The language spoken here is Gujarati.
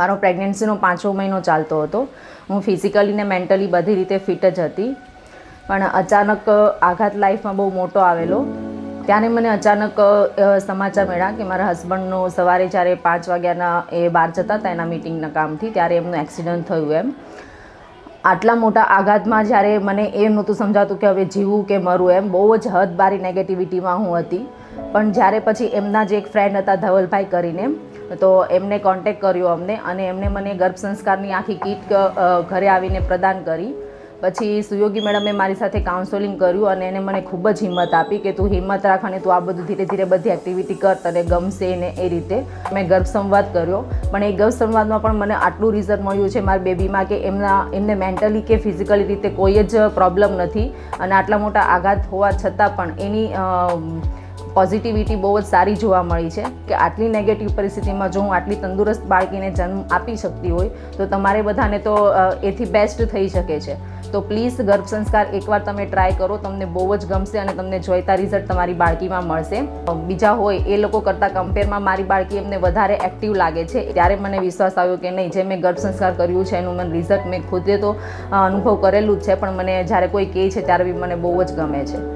મારો પ્રેગ્નન્સીનો પાંચમો મહિનો ચાલતો હતો. હું ફિઝિકલી ને મેન્ટલી બધી રીતે ફિટ જ હતી. પણ અચાનક આઘાત લાઈફમાં બહુ મોટો આવેલો. ત્યારે મને અચાનક સમાચાર મળ્યા કે મારા હસબન્ડનો સવારે જ્યારે પાંચ વાગ્યાના એ બહાર જતા હતા એના મિટિંગના કામથી, ત્યારે એમનું એક્સિડન્ટ થયું એમ. આટલા મોટા આઘાતમાં જ્યારે મને એમ નહોતું સમજાતું કે હવે જીવવું કે મરવું એમ, બહુ જ હદ બારી નેગેટિવિટીમાં હું હતી. પણ જ્યારે પછી એમના જે એક ફ્રેન્ડ હતા ધવલભાઈ કરીને તો એમને કોન્ટેક કર્યો અમને અને એમને મને ગર્ભ સંસ્કારની આખી કીટ ઘરે આવીને પ્રદાન કરી. પછી સુયોગી મેડમે મારી સાથે કાઉન્સેલિંગ કર્યું અને એને મને ખૂબ જ હિંમત આપી કે તું હિંમત રાખ અને તું આ બધું ધીરે ધીરે બધી એક્ટિવિટી કર, તને ગમશે ને એ રીતે. મેં ગર્ભ સંવાદ કર્યો. પણ એ ગર્ભ સંવાદમાં પણ મને આટલું રિઝલ્ટ મળ્યું છે મારી બેબીમાં કે એમના, એમને મેન્ટલી કે ફિઝિકલી રીતે કોઈ જ પ્રોબ્લેમ નથી. અને આટલા મોટા આઘાત હોવા છતાં પણ એની પોઝિટિવિટી બહુ જ સારી જોવા મળી છે કે આટલી નેગેટિવ પરિસ્થિતિમાં જો હું આટલી તંદુરસ્ત બાળકીને જન્મ આપી શકતી હોય, તો તમારે બધાને તો એથી બેસ્ટ થઈ શકે છે. તો પ્લીઝ ગર્ભ સંસ્કાર એકવાર તમે ટ્રાય કરો, તમને બહુ જ ગમશે અને તમને જોઈતા રિઝલ્ટ તમારી બાળકીમાં મળશે. બીજા હોય એ લોકો કરતાં કમ્પેરમાં મારી બાળકી એમને વધારે એક્ટિવ લાગે છે. ત્યારે મને વિશ્વાસ આવ્યો કે નહીં, જે મેં ગર્ભ સંસ્કાર કર્યું છે એનું મને રિઝલ્ટ મેં ખુદે તો અનુભવ કરેલું જ છે, પણ મને જ્યારે કોઈ કહે છે ત્યારે બી મને બહુ જ ગમે છે.